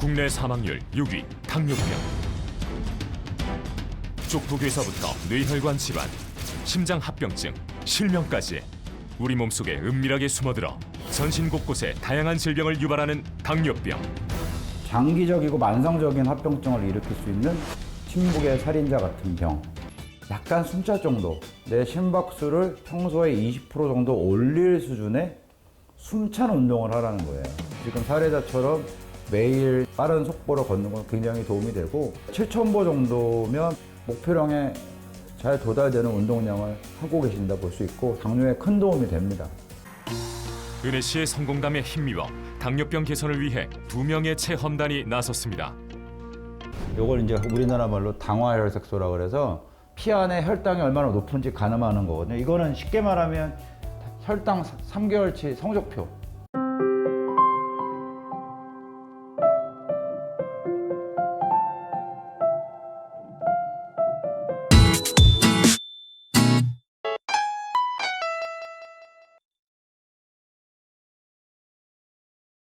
국내 사망률 6위 당뇨병 쪽독에서부터 뇌혈관 질환, 심장 합병증, 실명까지 우리 몸속에 은밀하게 숨어들어 전신 곳곳에 다양한 질병을 유발하는 당뇨병 장기적이고 만성적인 합병증을 일으킬 수 있는 침묵의 살인자 같은 병. 약간 숨찰 정도. 내 심박수를 평소에 20% 정도 올릴 수준의 숨찬 운동을 하라는 거예요. 지금 사례자처럼 매일 빠른 속보를 걷는 건 굉장히 도움이 되고 7,000보 정도면 목표량에 잘 도달되는 운동량을 하고 계신다 볼 수 있고 당뇨에 큰 도움이 됩니다. 은혜 씨의 성공담에 힘입어 당뇨병 개선을 위해 두 명의 체험단이 나섰습니다. 요걸 이제 우리나라 말로 당화혈색소라 그래서 피 안에 혈당이 얼마나 높은지 가늠하는 거거든요. 이거는 쉽게 말하면 혈당 3개월치 성적표.